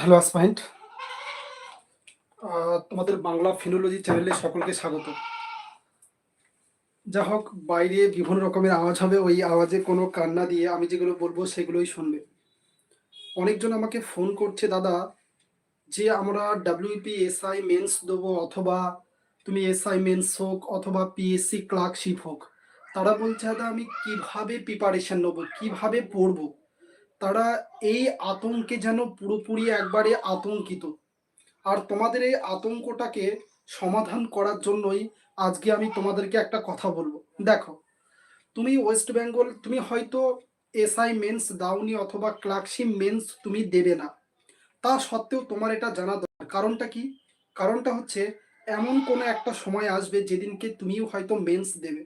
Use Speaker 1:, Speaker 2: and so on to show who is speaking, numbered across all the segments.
Speaker 1: Hello আসমাইন্ট তোমাদের Bangla phonology চ্যানেলে সকলকে স্বাগত। যা হোক, বাইরে বিভিন্ন রকমের আওয়াজ হবে, ওই আওয়াজে কোনো কান্না দিয়ে আমি যেগুলো বলব সেগুলোই শুনবে। অনেকজন আমাকে ফোন করছে, দাদা, যে আমরা ডাব্লিউপি এসআই মেন্স দেবো অথবা তুমি এসআই মেন্স হোক অথবা পিএসসি ক্লার্কশিপ হোক, তারা বলছে, দাদা, আমি কীভাবে প্রিপারেশন নেব, কীভাবে পড়ব? তারা এই আতঙ্কে যেন পুরোপুরি একবারে আতঙ্কিত। আর তোমাদের এই আতঙ্কটাকে সমাধান করার জন্যই আজকে আমি তোমাদেরকে একটা কথা বলব। দেখো, তুমি ওয়েস্ট বেঙ্গল, তুমি হয়তো এসআই মেন্স দাওনি অথবা ক্লার্কশিপ মেন্স তুমি দেবে না। তা সত্ত্বেও তোমার এটা জানা দরকার। কারণটা কি? কারণটা হচ্ছে এমন কোনো একটা সময় আসবে যেদিনকে তুমিও হয়তো মেন্স দেবে।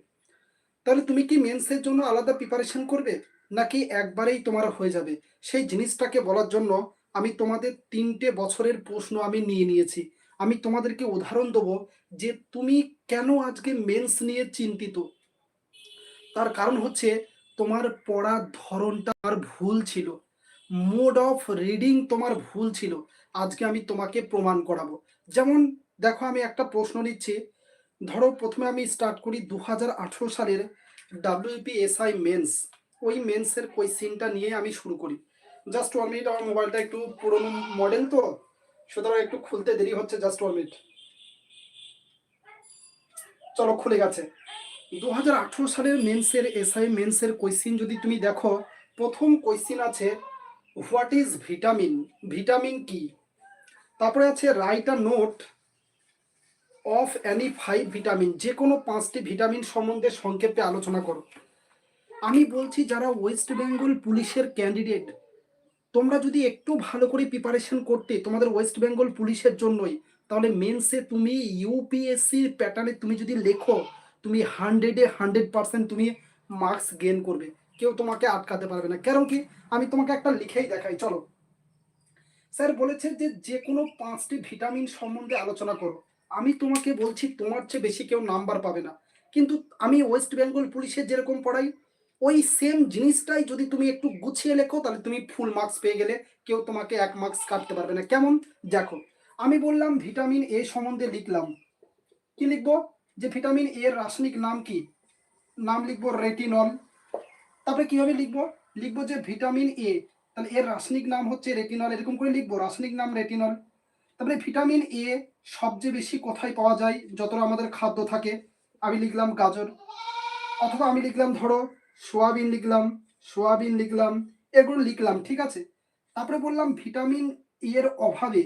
Speaker 1: তাহলে তুমি কি মেন্সের জন্য আলাদা প্রিপারেশন করবে? নাকি একবারেই তোমার হয়ে যাবে? সেই জিনিসটাকে বলার জন্য আমি তোমাদের তিনটে বছরের প্রশ্ন আমি নিয়ে নিয়েছি। আমি তোমাদেরকে উদাহরণ দেবো যে তুমি কেন আজকে মেন্স নিয়ে চিন্তিত? তার কারণ হচ্ছে তোমার পড়ার ধরনটা আর ভুল ছিল। মোড অফ রিডিং তোমার ভুল ছিল। আজকে আমি তোমাকে প্রমাণ করাবো। যেমন দেখো, আমি একটা প্রশ্ন নিচ্ছি। ধরো, প্রথমে আমি স্টার্ট করি দু হাজার আঠেরো সালের ডাব্লিউপি এসআই মেন্স ওই মেন্সের কোয়েশ্চিনটা নিয়ে আমি শুরু করি। জাস্ট ওয়ান মিনিট আমার মোবাইলটা একটু পুরোনো মডেল তো, সুতরাং একটু খুলতে দেরি হচ্ছে জাস্ট ওয়ান মিনিট চলো, খুলে গেছে। দু হাজার আঠেরো সালের মেন্সের এসআই মেন্সের কোয়েশ্চিন যদি তুমি দেখো, প্রথম কোয়েশ্চিন আছে হোয়াট ইজ ভিটামিন ভিটামিন কি? তারপরে আছে write a note of any five vitamin যে কোনো পাঁচটি ভিটামিন সম্বন্ধে সংক্ষেপে আলোচনা করো। আমি বলছি যারা ওয়েস্ট বেঙ্গল পুলিশের ক্যান্ডিডেট তোমরা যদি একটু ভালো করে প্রিপারেশন করতে তোমাদের ওয়েস্ট বেঙ্গল পুলিশের জন্যই, তাহলে মেন্সে তুমি ইউপিএসসির প্যাটার্নে তুমি যদি লেখো, তুমি হান্ড্রেডে হান্ড্রেড পার্সেন্ট তুমি মার্কস গেন করবে। কেউ তোমাকে আটকাতে পারবে না। কারণ কি? আমি তোমাকে একটা লিখেই দেখাই, চলো। স্যার বলেছে যে যে কোনো পাঁচটি ভিটামিন সম্বন্ধে আলোচনা করো। আমি তোমাকে বলছি, তোমার চেয়ে বেশি কেউ নাম্বার পাবে না। কিন্তু আমি ওয়েস্ট বেঙ্গল পুলিশের যেরকম পড়াই ওই সেম জিনিসটাই যদি তুমি একটু গুছিয়ে লেখো, তাহলে তুমি ফুল মার্কস পেয়ে গেলে কেউ তোমাকে এক মার্কস কাটতে পারবে না। কেমন? দেখো, আমি বললাম ভিটামিন এ সম্বন্ধে লিখলাম। কি লিখব? যে ভিটামিন এ এর রাসায়নিক নাম কি? নাম লিখব রেটিনল তারপরে কীভাবে লিখব? লিখব যে ভিটামিন এ তাহলে এর রাসায়নিক নাম হচ্ছে রেটিনল এরকম করে লিখব, রাসায়নিক নাম রেটিনল তারপরে ভিটামিন এ সবচেয়ে বেশি কোথায় পাওয়া যায়? যতটা আমাদের খাদ্য থাকে, আমি লিখলাম গাজর। অথবা আমি লিখলাম ধরো সোয়াবিন লিখলাম সোয়াবিন লিখলাম, এগুলো লিখলাম, ঠিক আছে? তারপরে বললাম ভিটামিন এর অভাবে,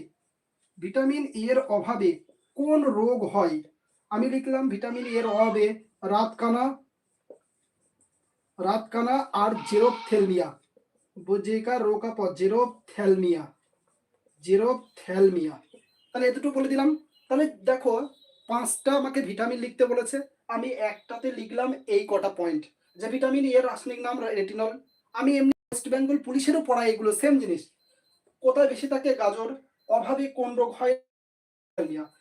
Speaker 1: ভিটামিন এর অভাবে কোন রোগ হয়? আমি লিখলাম ভিটামিন এর অভাবে রাতকানা রাতকানা আর জেরোপথেলমিয়া বুঝেকা রোকা পর জেরোপথেলমিয়া জেরোপথেলমিয়া তাহলে এতটুকু বলে দিলাম। তাহলে দেখো, পাঁচটা আমাকে ভিটামিন লিখতে বলেছে, আমি একটাতে লিখলাম এই কটা পয়েন্ট যে ভিটামিন এর রাসায়নিক নাম রেটিনল আমি এমনি ওয়েস্ট বেঙ্গল পুলিশেরও পড়াই এগুলো সেম জিনিস। কোথায় বেশি থাকে গাজর, অভাবে কোন রোগ হয়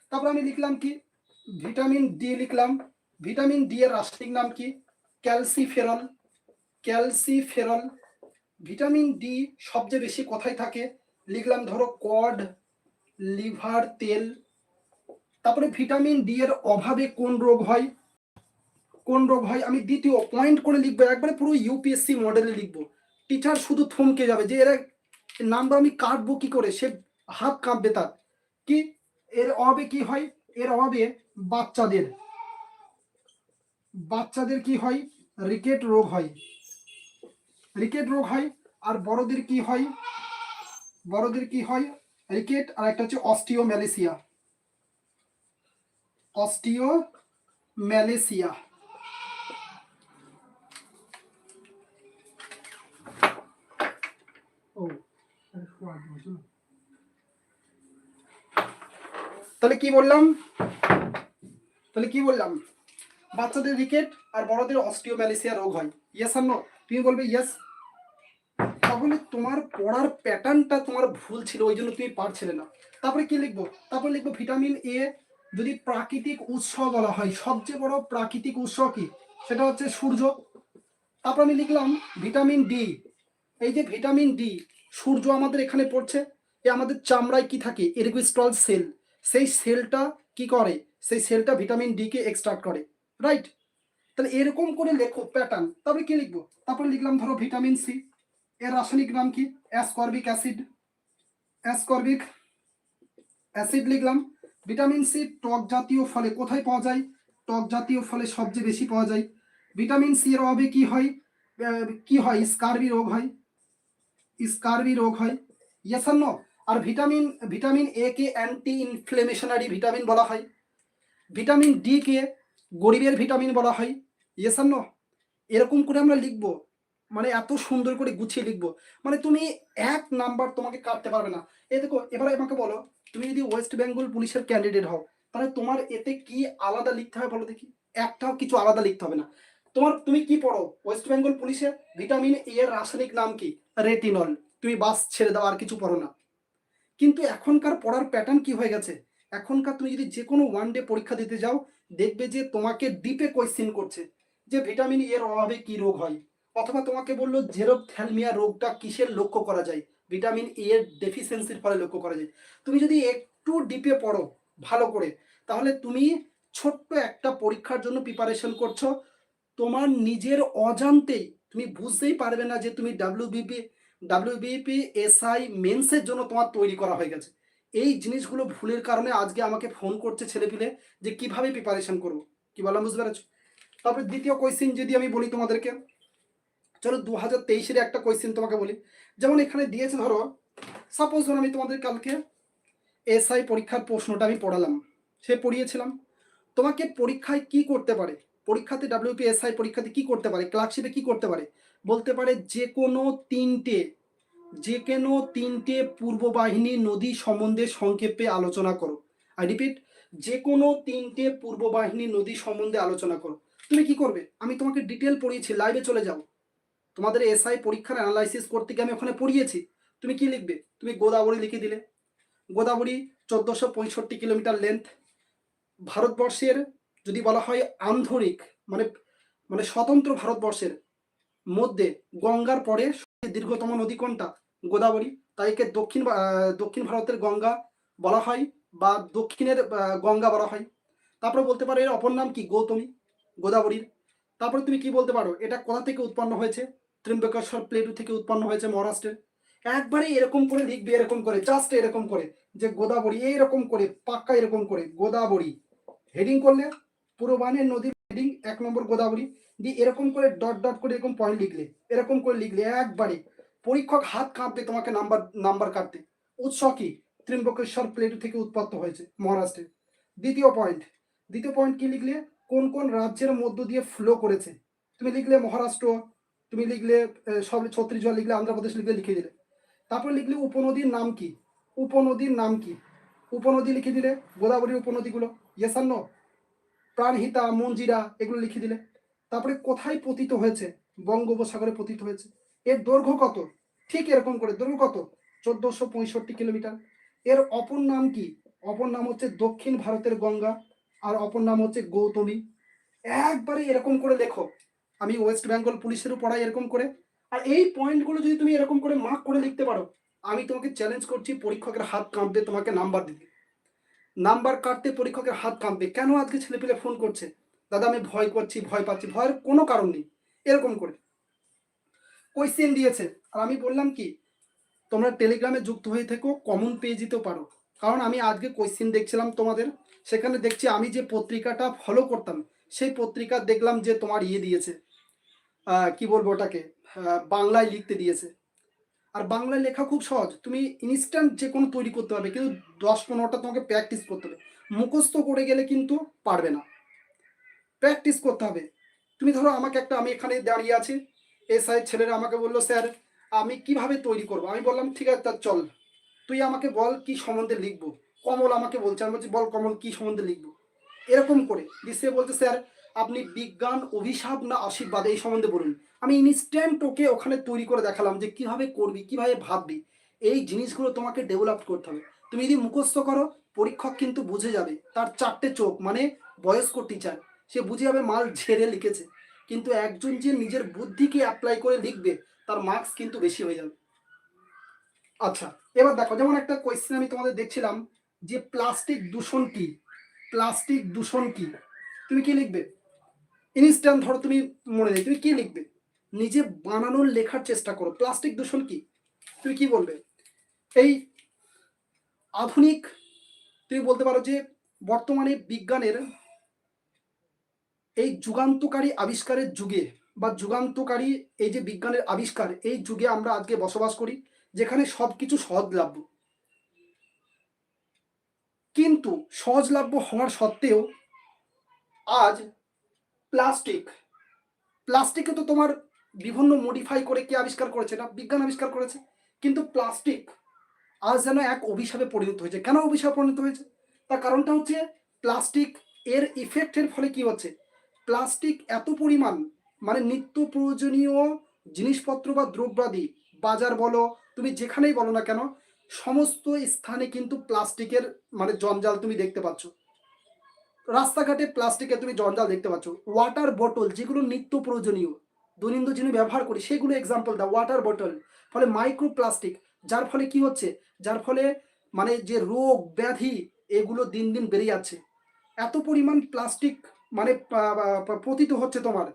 Speaker 1: তারপর আমি লিখলাম কি? ভিটামিন ডি লিখলাম। ভিটামিন ডি এর রাসায়নিক নাম কি? ক্যালসিফেরল। ক্যালসিফেরল। ভিটামিন ডি সবচেয়ে বেশি কোথায় থাকে? লিখলাম ধরো কড, লিভার তেল। তারপরে ভিটামিন ডি এর অভাবে কোন রোগ হয়? কোন রোগ হয়, আমি দ্বিতীয় পয়েন্ট করে লিখব, একবারে পুরো ইউপিএসসি মডেলে লিখব। টিচার শুধু থমকে যাবে, যে এরা নাম্বার আমি কাটবো কি করে? সে হাত কাঁপবে তার। কি? এর অভাবে কি হয়? এর অভাবে বাচ্চাদের বাচ্চাদের কি হয়? রিকেট রোগ হয়। রিকেট রোগ হয়, আর বড়দের কি হয়? বড়দের কি হয়? রিকেট আর একটা হচ্ছে অস্টিও ম্যালেসিয়া অস্টিও ম্যালেসিয়া তাহলে কি বললাম? তাহলে কি বললাম? বাচ্চাদের রিকেট আর বড়দের অস্টিওম্যালিসিয়া রোগ হয়। ইয়েস আর নো তুমি বলবে ইয়েস তাহলে তোমার পড়ার প্যাটার্নটা তোমার ভুল ছিল, ওই জন্য তুমি পারছিলে না। তারপরে কি লিখব? তারপরে লিখব ভিটামিন এ যদি প্রাকৃতিক উৎস বলা হয়, সবচেয়ে বড় প্রাকৃতিক উৎস কি? সেটা হচ্ছে সূর্য। তারপর আমি লিখলাম ভিটামিন ডি এই যে ভিটামিন ডি সূর্য আমাদের এখানে পড়ছে। এ আমাদের চামড়ায় কি থাকে? এরিকুইস্টল সেল। সেই সেলটা কি করে? সেই সেলটা ভিটামিন ডি কে এক্সট্রাক্ট করে। রাইট তাহলে এরকম করে লেখো প্যাটার্ন তারপরে কি লিখব? তারপরে লিখলাম ধরো ভিটামিন সি। এর রাসায়নিক নাম কি? অ্যাসকর্বিক অ্যাসিড অ্যাসকর্বিক অ্যাসিড লিখলাম। ভিটামিন সি টক জাতীয় ফলে কোথায় পাওয়া যায়? টক জাতীয় ফলে সবচেয়ে বেশি পাওয়া যায়। ভিটামিন সি এর অভাবে কি হয়? কি হয়? স্কারবি রোগ হয়। স্কারবি রোগ হয় ইয়েস আর ভিটামিন ভিটামিন এ কে অ্যান্টি ইনফ্লেমেশনারি ভিটামিন বলা হয় ভিটামিন ডি কে গরিবের ভিটামিন বলা হয় ইয়েস আর নো এরকম করে আমরা লিখব মানে এত সুন্দর করে গুছিয়ে লিখব মানে তুমি এক নাম্বার তোমাকে কাটতে পারবে না এই দেখো এবারে আমাকে বলো তুমি যদি ওয়েস্ট বেঙ্গল পুলিশের ক্যান্ডিডেট হও, তাহলে তোমার এতে কি আলাদা লিখতে হবে বলো দেখি? একটাও কিছু আলাদা লিখতে হবে না। তোমার, তুমি কি পড়ো? ওয়েস্ট বেঙ্গল পুলিশে ভিটামিন এ এর রাসায়নিক নাম কি? রেটিনল তুমি বাস ছেড়ে দাও, আর কিছু পড়ো না। কিন্তু এখনকার পড়ার প্যাটার্ন কি হয়ে গেছে? এখনকার তুমি যদি যে কোনো ওয়ান ডে পরীক্ষা দিতে যাও, দেখবে যে তোমাকে ডিপে কোয়েশ্চেন করছে, যে ভিটামিন এর অভাবে কি রোগ হয়? অথবা তোমাকে বলল জেরোথ্যালমিয়া রোগটা কিসের লক্ষ্য করা যায়? ভিটামিন এ এর ডেফিসিয়েন্সির ফলে লক্ষ্য করা যায়। তুমি যদি একটু ডিপে পড়ো, ভালো করে, তাহলে তুমি ছোট্ট একটা পরীক্ষার জন্য প্রিপারেশন করছ তোমার নিজের অজান্তেই তুমি বুঝতেই পারবে না যে তুমি ডাব্লিউবিপি ডাব্লিউবিপি এসআই মেন্সের জন্য তোমার তৈরি করা হয়ে গেছে। এই জিনিসগুলো ভুলের কারণে আজকে আমাকে ফোন করছে ছেলেপিলে যে কীভাবে প্রিপারেশন করব। কি বললাম, বুঝতে পেরেছ? তারপরে দ্বিতীয় কোয়েশ্চেন যদি আমি বলি তোমাদেরকে, চলো দু হাজার তেইশের একটা কোয়েশ্চেন তোমাকে বলি। যেমন এখানে দিয়েছে ধরো সাপোজ ধরো আমি তোমাদের কালকে এসআই পরীক্ষার প্রশ্নটা আমি পড়ালাম। সে পড়িয়েছিলাম। তোমাকে পরীক্ষায় কি করতে পারে? পরীক্ষাতে ডাব্লিউপি এসআই পরীক্ষাতে কি করতে পারে? ক্লার্কশিপে কি করতে পারে? বলতে পারে যে কোনো তিনটে, যে কোনো তিনটে পূর্ব বাহিনী নদী সম্বন্ধে সংক্ষেপে আলোচনা করো। আই রিপিট যে কোনো তিনটে পূর্ব বাহিনী নদী সম্বন্ধে আলোচনা করো। তুমি কি করবে? আমি তোমাকে ডিটেল পড়িয়েছি লাইভে চলে যাও। তোমাদের এসআই পরীক্ষার অ্যানালাইসিস করতে গিয়ে আমি ওখানে পড়িয়েছি। তুমি কি লিখবে? তুমি গোদাবরী লিখে দিলে। গোদাবরী, চোদ্দোশো পঁয়ষট্টি কিলোমিটার লেন্থ ভারতবর্ষের যদি বলা হয় আন্ধরিক মানে মানে স্বতন্ত্র ভারতবর্ষের মধ্যে গঙ্গার পরে দীর্ঘতম নদী কোনটা? গোদাবরী। তাই একে দক্ষিণ দক্ষিণ ভারতের গঙ্গা বলা হয় বা দক্ষিণের গঙ্গা বলা হয়। তারপরে বলতে পারো এর অপর নাম কি? গৌতমী, গোদাবরীর। তারপরে তুমি কি বলতে পারো? এটা কোথা থেকে উৎপন্ন হয়েছে? ত্রিম্বকেশ্বর প্লেটু থেকে উৎপন্ন হয়েছে মহারাষ্ট্রের একবারে এরকম করে লিখবে, এরকম করে জাস্ট এরকম করে, যে গোদাবরী এইরকম করে, পাক্কা এরকম করে, গোদাবরী। হেডিং করলে পুরো নদীর হেডিং এক নম্বর গোদাবরী, দিয়ে এরকম করে ডট ডট করে এরকম পয়েন্ট লিখলে, এরকম করে লিখলে একবারে পরীক্ষক হাত কাঁপবে তোমাকে নাম্বার নাম্বার কাটতে। উৎস কি? ত্রিম্বকেশ্বর প্লেটু থেকে উৎপন্ন হয়েছে মহারাষ্ট্রে দ্বিতীয় পয়েন্ট দ্বিতীয় পয়েন্ট কি লিখলে? কোন কোন রাজ্যের মধ্য দিয়ে ফ্লো করেছে? তুমি লিখলে মহারাষ্ট্র, তুমি লিখলে সব ছত্রিশগড় লিখলে অন্ধ্রপ্রদেশ লিখলে লিখে দিলে। তারপর লিখলে উপনদীর নাম কি? উপনদীর নাম কি? উপনদী লিখে দিলে, গোদাবরী উপনদীগুলো। ইয়েস আর নো প্রাণহিতা মঞ্জিরা এগুলো লিখে দিলে। তারপরে কোথায় পতিত হয়েছে? বঙ্গোপসাগরে পতিত হয়েছে। এর দৈর্ঘ্য কত? ঠিক এরকম করে। দৈর্ঘ্য কত? চোদ্দশো পঁয়ষট্টি কিলোমিটার। এর অপর নাম কি? অপর নাম হচ্ছে দক্ষিণ ভারতের গঙ্গা আর অপর নাম হচ্ছে গৌতমী। একবারে এরকম করে লেখো। আমি ওয়েস্ট বেঙ্গল পুলিশেরও পড়াই এরকম করে। আর এই পয়েন্টগুলো যদি তুমি এরকম করে মার্ক করে লিখতে পারো, আমি তোমাকে চ্যালেঞ্জ করছি পরীক্ষকের হাত কাঁপবে তোমাকে নাম্বার দিতে। নাম্বার কাটতে পরীক্ষকের হাত কাঁপবে। কেন আজকে ছেলেপিলে ফোন করছে? দাদা, আমি ভয় করছি, ভয় পাচ্ছি। ভয়ের কোনো কারণ নেই। এরকম করে। কোয়েশ্চেন দিয়েছে। আর আমি বললাম কি, তোমরা টেলিগ্রামে যুক্ত হয়ে থেকো কমন পেয়ে যেতেও পারো। কারণ আমি আজকে কোয়েশ্চেন দেখছিলাম তোমাদের। সেখানে দেখছি আমি যে পত্রিকাটা ফলো করতাম, সেই পত্রিকা দেখলাম যে তোমার ইয়ে দিয়েছে। কি বলব ওটাকে? বাংলায় লিখতে দিয়েছে। আর বাংলায় লেখা খুব সহজ। তুমি ইনস্ট্যান্ট যে কোনো তৈরি করতে পারবে কিন্তু দশ পনেরোটা তোমাকে প্র্যাকটিস করতে হবে। মুখস্থ করে গেলে কিন্তু পারবে না। প্র্যাকটিস করতে হবে। তুমি ধরো আমাকে একটা, আমি এখানে দাঁড়িয়ে আছি এসআই ছেলেরা আমাকে বলল, স্যার, আমি কীভাবে তৈরি করব? আমি বললাম, ঠিক আছে, তা চল। তুই আমাকে বল কি সম্বন্ধে লিখব? কমল আমাকে বলছে, আমি বলছি, বল কমল, কি সম্বন্ধে লিখব? এরকম করে। দিয়ে বলছে, স্যার, আপনি বিজ্ঞান, অভিশাপ না আশীর্বাদ, এই সম্বন্ধে বলুন। আমি ইনস্ট্যান্ট ওকে ওখানে তৈরি করে দেখালাম যে কীভাবে করবি, কীভাবে ভাববি, এই জিনিসগুলো তোমাকে ডেভেলপ করতে হবে। তুমি যদি মুখস্থ করো, পরীক্ষক কিন্তু বুঝে যাবে, তার চারটে চোখ মানে বয়স্ক টিচার সে বুঝে যাবে মাল ঝেড়ে লিখেছে। কিন্তু একজন যে নিজের বুদ্ধিকে অ্যাপ্লাই করে লিখবে, তার মার্কস কিন্তু বেশি হয়ে যাবে। আচ্ছা এবার দেখো, যেমন একটা কোয়েশ্চেন আমি তোমাদের দেখছিলাম যে প্লাস্টিক দূষণ কি? প্লাস্টিক দূষণ কি? তুমি কি লিখবে? ইনস্ট্যান্ট ধরো তুমি মনে নেই, তুমি কি লিখবে? নিজে বানানোর লেখার চেষ্টা করো। প্লাস্টিক দূষণ কি? তুমি কি বলবে? এই আধুনিক, তুমি বলতে পারো যে বর্তমানে বিজ্ঞানের এই যুগান্তকারী আবিষ্কারের যুগে বা যুগান্তকারী এই যে বিজ্ঞানের আবিষ্কার, এই যুগে আমরা আজকে বসবাস করি, যেখানে সব কিছু সহজলভ্য। কিন্তু সহজলভ্য হওয়ার সত্ত্বেও আজ প্লাস্টিক, প্লাস্টিকে তো তোমার বিভিন্ন মডিফাই করে কে আবিষ্কার করেছে না? বিজ্ঞান আবিষ্কার করেছে। কিন্তু প্লাস্টিক আজ যেন এক অভিশাপে পরিণত হয়েছে। কেন অভিশাপে পরিণত হয়েছে? তার কারণটা হচ্ছে প্লাস্টিক এর ইফেক্টের ফলে কি হচ্ছে? প্লাস্টিক এত পরিমাণ মানে নিত্য প্রয়োজনীয় জিনিসপত্র বা দ্রব্যাদি, বাজার বলো, তুমি যেখানেই বলো না কেন, সমস্ত স্থানে কিন্তু প্লাস্টিকের মানে জঞ্জাল তুমি দেখতে পাচ্ছ। রাস্তাঘাটে প্লাস্টিকের তুমি জঞ্জাল দেখতে পাচ্ছ। ওয়াটার বোতল যেগুলো নিত্য প্রয়োজনীয় দৈনন্দিন যিনি ব্যবহার করি, সেগুলো এক্সাম্পল দাও ওয়াটার বোতল ফলে মাইক্রো প্লাস্টিক যার ফলে কি হচ্ছে? যার ফলে মানে যে রোগ, ব্যাধি, এগুলো দিন দিন বেড়ে যাচ্ছে। এত পরিমাণ প্লাস্টিক মানে পতিত হচ্ছে তোমার।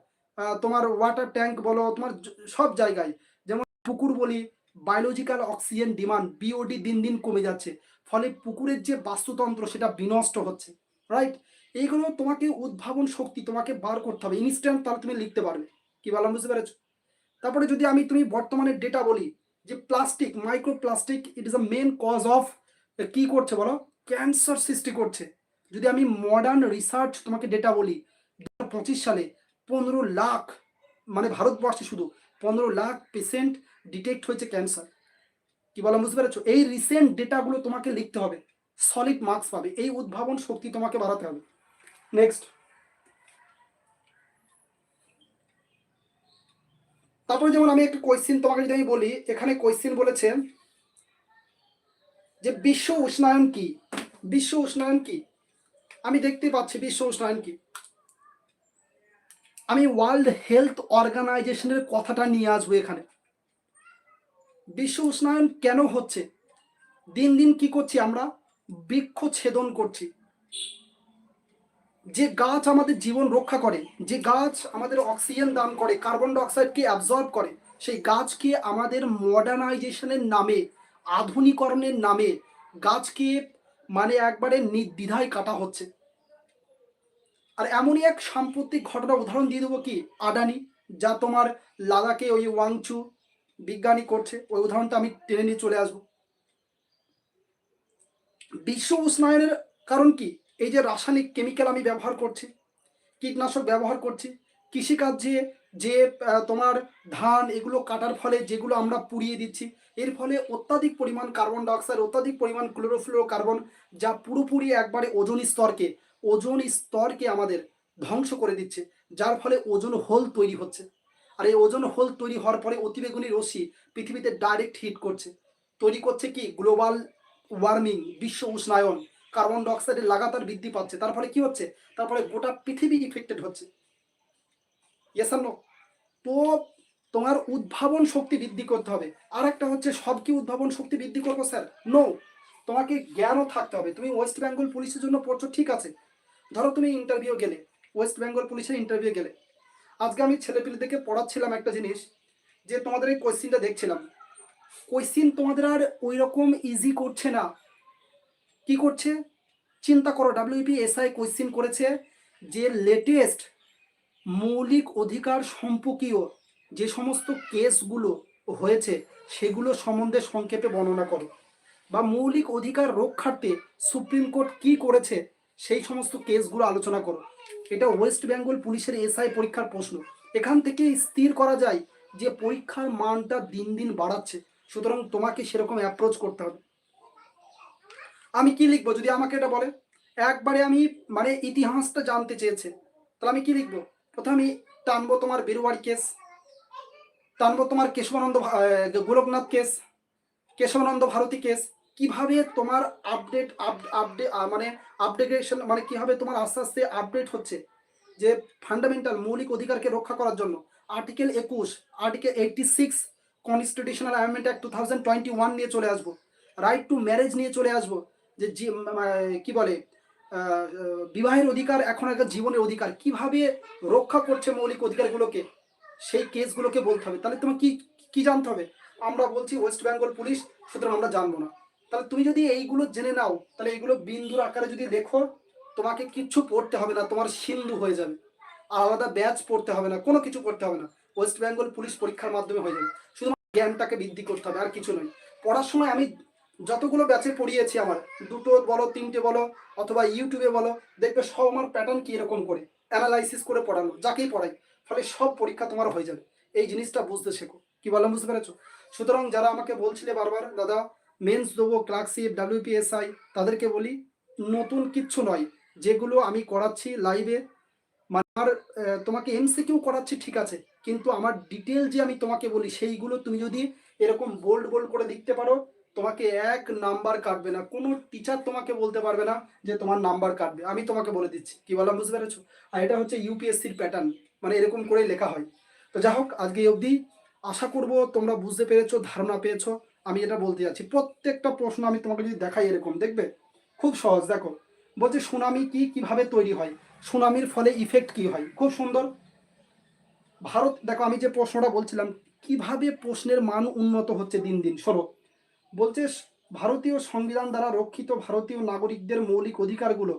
Speaker 1: তোমার ওয়াটার ট্যাঙ্ক বলো, তোমার সব জায়গায়। যেমন পুকুর বলি বায়োলজিক্যাল অক্সিজেন ডিমান্ড বিওডি দিন দিন কমে যাচ্ছে। ফলে পুকুরের যে বাস্তুতন্ত্র, সেটা বিনষ্ট হচ্ছে। রাইট এইগুলো তোমাকে উদ্ভাবন শক্তি তোমাকে বার করতে হবে। ইনস্ট্যান্ট তাহলে তুমি লিখতে পারবে। কি বললাম, বুঝতে পেরেছ? তারপরে যদি আমি তুমি বর্তমানে ডেটা বলি, যে plastic micro plastic it is a main cause of কি করছে বলো? ক্যান্সার সৃষ্টি করছে। যদি আমি মডার্ন রিসার্চ তোমাকে ডেটা বলি পঁচিশ সালে পনেরো লাখ মানে ভারতবর্ষে শুধু পনেরো লাখ পেশেন্ট ডিটেক্ট হয়েছে ক্যান্সার কি বললাম, বুঝতে পেরেছ? এই রিসেন্ট ডেটাগুলো তোমাকে লিখতে হবে। সলিড মার্কস পাবে। এই উদ্ভাবন শক্তি তোমাকে বাড়াতে হবে। নেক্সট তারপরে যেমন আমি একটা কোয়েশ্চেন তোমাকে যদি আমি বলি, এখানে কোয়েশ্চেন বলেছে যে বিশ্ব উষ্ণায়ন কি? বিশ্ব উষ্ণায়ন কি? আমি দেখতে পাচ্ছি বিশ্ব উষ্ণায়ন কি? আমি ওয়ার্ল্ড হেলথ অর্গানাইজেশনের কথাটা নিয়ে আসব এখানে। বিশ্ব উষ্ণায়ন কেন হচ্ছে? দিন দিন কি করছি আমরা? বৃক্ষ ছেদন করছি। যে গাছ আমাদের জীবন রক্ষা করে, যে গাছ আমাদের অক্সিজেন দান করে, কার্বন ডাইঅক্সাইডকে অ্যাবজর্ব করে, সেই গাছকে আমাদের মডার্নাইজেশনের নামে, আধুনিকরণের নামে গাছকে মানে একবারে নির্দ্বিধায় কাটা হচ্ছে। আর এমনই এক সাম্প্রতিক ঘটনা উদাহরণ দিয়ে দেবো কি? আদানি, যা তোমার লাদাখে ওই ওয়াংচু বিজ্ঞানী করছে। ওই উদাহরণটা আমি টেনে নিয়ে চলে আসব। বিশ্ব উষ্ণায়নের কারণ কি? এই যে রাসায়নিক কেমিক্যাল আমি ব্যবহার করছি কীটনাশক ব্যবহার করছি কৃষিকার্যে যে আহ, তোমার ধান এগুলো কাটার ফলে যেগুলো আমরা পুড়িয়ে দিচ্ছি এর ফলে অত্যাধিক পরিমাণ কার্বন ডাইঅক্সাইড অত্যাধিক পরিমাণ ক্লোরোফ্লোরো কার্বন যা পুরোপুরি একবারে ওজন স্তরকে ওজোন স্তরকে আমাদের ধ্বংস করে দিচ্ছে যার ফলে ওজন হোল তৈরি হচ্ছে। আর এই ওজন হোল তৈরি হওয়ার পরে অতিবেগুনি রশ্মি পৃথিবীতে ডাইরেক্ট হিট করছে। তৈরি করছে কি? গ্লোবাল ওয়ার্মিং বিশ্ব উষ্ণায়ন। কার্বন ডাইঅক্সাইডের লাগাতার বৃদ্ধি পাচ্ছে। তার ফলে কি হচ্ছে? তারপরে গোটা পৃথিবী ইফেক্টেড হচ্ছে। তো তোমার উদ্ভাবন শক্তি বৃদ্ধি করতে হবে। আর একটা হচ্ছে, সব কি উদ্ভাবন শক্তি বৃদ্ধি করব, স্যার? নো তোমাকে জ্ঞানও থাকতে হবে। তুমি ওয়েস্ট বেঙ্গল পুলিশের জন্য পড়ছো, ঠিক আছে। ধরো তুমি ইন্টারভিউ গেলে। ওয়েস্ট বেঙ্গল পুলিশের ইন্টারভিউ গেলে। আজকে আমি ছেলেপিলেদেরকে পড়াচ্ছিলাম একটা জিনিস, যে তোমাদের এই কোয়েশ্চিনটা দেখছিলাম। কোয়েশ্চিন তোমাদের আর ওই রকম ইজি করছে না। কি করছে? চিন্তা করো ডাব্লিউপি এসআই কোয়েশ্চিন করেছে যে লেটেস্ট মৌলিক অধিকার সম্পর্কীয় যে সমস্ত কেসগুলো হয়েছে, সেগুলো সম্বন্ধে সংক্ষেপে বর্ণনা করো। বা মৌলিক অধিকার রক্ষার্থে সুপ্রিম কোর্ট কি করেছে, সেই সমস্ত কেসগুলো আলোচনা করো। এটা ওয়েস্ট বেঙ্গল পুলিশের এসআই পরীক্ষার প্রশ্ন। এখান থেকে স্থির করা যায় যে পরীক্ষার মানটা দিন দিন বাড়াচ্ছে। সুতরাং তোমাকে সেরকম অ্যাপ্রোচ করতে হবে। আমি কি লিখব? যদি আমাকে এটা বলে। একবারে আমি মানে ইতিহাসটা জানতে চেয়েছে, তাহলে আমি কি লিখব? প্রথমে আমি টানবো তোমার বেরুয়ারি কেস, টানবো তোমার কেশবানন্দ গোলকনাথ কেস, কেশবানন্দ ভারতী কেস। কীভাবে তোমার আপডেট আপডেট মানে আপডেটেশন মানে কীভাবে তোমার আস্তে আস্তে আপডেট হচ্ছে? যে ফান্ডামেন্টাল মৌলিক অধিকারকে রক্ষা করার জন্য আর্টিকেল একুশ article eighty six constitutional amendment act two thousand twenty one নিয়ে চলে আসব। রাইট টু ম্যারেজ নিয়ে চলে আসব। যে জি- ম- ম- কি বলে বিবাহের অধিকার এখন একটা জীবনের অধিকার। কীভাবে রক্ষা করছে মৌলিক অধিকারগুলোকে? সেই কেসগুলোকে বলতে হবে। তাহলে তোমার কি কি জানতে হবে? আমরা বলছি ওয়েস্ট বেঙ্গল পুলিশ, সুতরাং আমরা জানব না। তাহলে তুমি যদি এইগুলো জেনে নাও, তাহলে এইগুলো বিন্দুর আকারে যদি দেখো, তোমাকে কিচ্ছু পড়তে হবে না, তোমার সিন্ধু হয়ে যাবে। আলাদা ব্যাচ পড়তে হবে না, কোনো কিছু করতে হবে না। ওয়েস্ট বেঙ্গল পুলিশ পরীক্ষার মাধ্যমে হয়ে যাবে। শুধুমাত্র জ্ঞানটাকে বৃদ্ধি করতে হবে, আর কিছু নয়। পড়ার সময় আমি যতগুলো ব্যাচে পড়িয়েছি আমার, দুটো বলো, তিনটে বলো, অথবা ইউটিউবে বলো, দেখবে সব আমার প্যাটার্ন কি এরকম করে অ্যানালাইসিস করে পড়ানো, যাকেই পড়াই, ফলে সব পরীক্ষা তোমার হয়ে যাবে। এই জিনিসটা বুঝতে শেখো। কি বললাম বুঝতে পেরেছ? সুতরাং যারা আমাকে বলছিলে বারবার, দাদা মেন্স দেবো ক্লার্কশিপ ডাব্লিউপিএসআই তাদেরকে বলি, নতুন কিচ্ছু নয়, যেগুলো আমি করাচ্ছি লাইভে মানে আমার তোমাকে এমসিকিউ করাচ্ছি, ঠিক আছে, কিন্তু আমার ডিটেল যে আমি তোমাকে বলি, সেইগুলো তুমি যদি এরকম বোল্ড বোল্ড করে লিখতে পারো তোমাকে এক নাম্বার কাটবে না। কোনো টিচার তোমাকে বলতে পারবে না যে তোমার নাম্বার কাটবে। আমি তোমাকে বলে দিচ্ছি। কি বললাম বুঝতে পেরেছ? আর এটা হচ্ছে ইউপিএসসির প্যাটার্ন মানে এরকম করেই লেখা হয়। তো যাই হোক, আজকে অবধি আশা করব তোমরা বুঝতে পেরেছ, ধারণা পেয়েছ। আমি এটা বলতে যাচ্ছি। প্রত্যেকটা প্রশ্ন আমি তোমাকে যদি দেখাই এরকম, দেখবে? খুব সহজ। দেখো, বলছে সুনামি কি, কীভাবে তৈরি হয়? সুনামির ফলে ইফেক্ট কি হয়? খুব সুন্দর। ভারত, দেখো আমি যে প্রশ্নটা বলছিলাম, কীভাবে প্রশ্নের মান উন্নত হচ্ছে দিন দিন? সরো বলছে, ভারতীয় সংবিধান দ্বারা রক্ষিত ভারতীয় নাগরিকদের মৌলিক অধিকারগুলো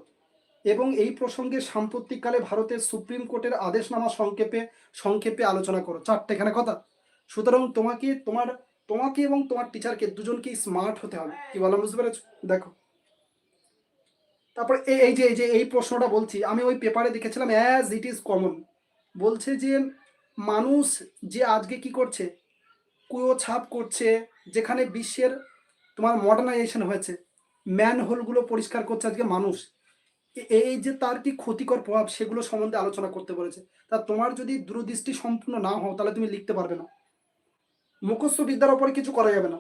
Speaker 1: এবং এই প্রসঙ্গে সাম্প্রতিককালে ভারতের সুপ্রিম কোর্টের আদেশনামা সংক্ষেপে সংক্ষেপে আলোচনা করো। চারটে এখানে কথা। সুতরাং তোমাকে, তোমার, তোমাকে এবং তোমার টিচারকে দুজনকেই স্মার্ট হতে হবে। কি বললাম বুঝতে পেরেছ? দেখো। তারপর এই যে এই যে, এই প্রশ্নটা বলছি, আমি ওই পেপারে দেখেছিলাম অ্যাজ ইট ইজ কমন বলছে যে, মানুষ যে আজকে কি করছে ছাপ করছে, যেখানে বিশ্বের তোমার মডার্নাইজেশন হয়েছে। ম্যান হোলগুলো পরিষ্কার করছে আজকে মানুষ। এই যে তার কি ক্ষতিকর প্রভাব, সেগুলো সম্বন্ধে আলোচনা করতে বলেছে। তা তোমার যদি দূরদৃষ্টি সম্পূর্ণ না হও, তাহলে তুমি লিখতে পারবে না। মুখস্থ বিদ্যার ওপরে কিছু করা যাবে না।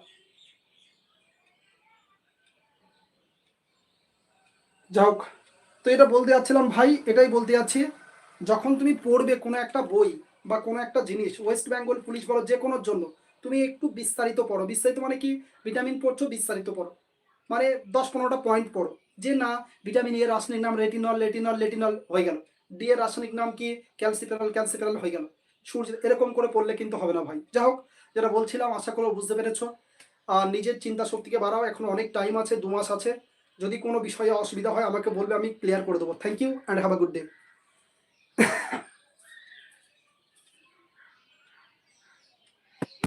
Speaker 1: যাই হোক, তো এটা বলতে যাচ্ছিলাম, ভাই, এটাই বলতে যাচ্ছি। যখন তুমি পড়বে কোনো একটা বই বা কোনো একটা জিনিস ওয়েস্ট বেঙ্গল পুলিশ বলো, যে কোনোর জন্য তুমি একটু বিস্তারিত পড়ো। বিস্তারিত মানে কি? ভিটামিন পড়ছো, বিস্তারিত পড়ো। মানে দশ পনেরোটা পয়েন্ট পড়ো। যে না ভিটামিন এর রাসায়নিক নাম রেটিনল লেটিনল লেটিনল হয়ে গেল। ডি এর রাসায়নিক নাম কি? ক্যালসিফেরল ক্যালসিফেরল হয়ে গেল। সূর্য এরকম করে পড়লে কিন্তু হবে না ভাই। যাই হোক, যেটা বলছিলাম, আশা করো বুঝতে পেরেছ। আর নিজের চিন্তা শক্তিকে বাড়াও, এখন অনেক টাইম আছে, দু মাস আছে। যদি কোনো বিষয়ে অসুবিধা হয়, আমাকে বলবে, আমি ক্লিয়ার করে দেবো। Thank you and have a good day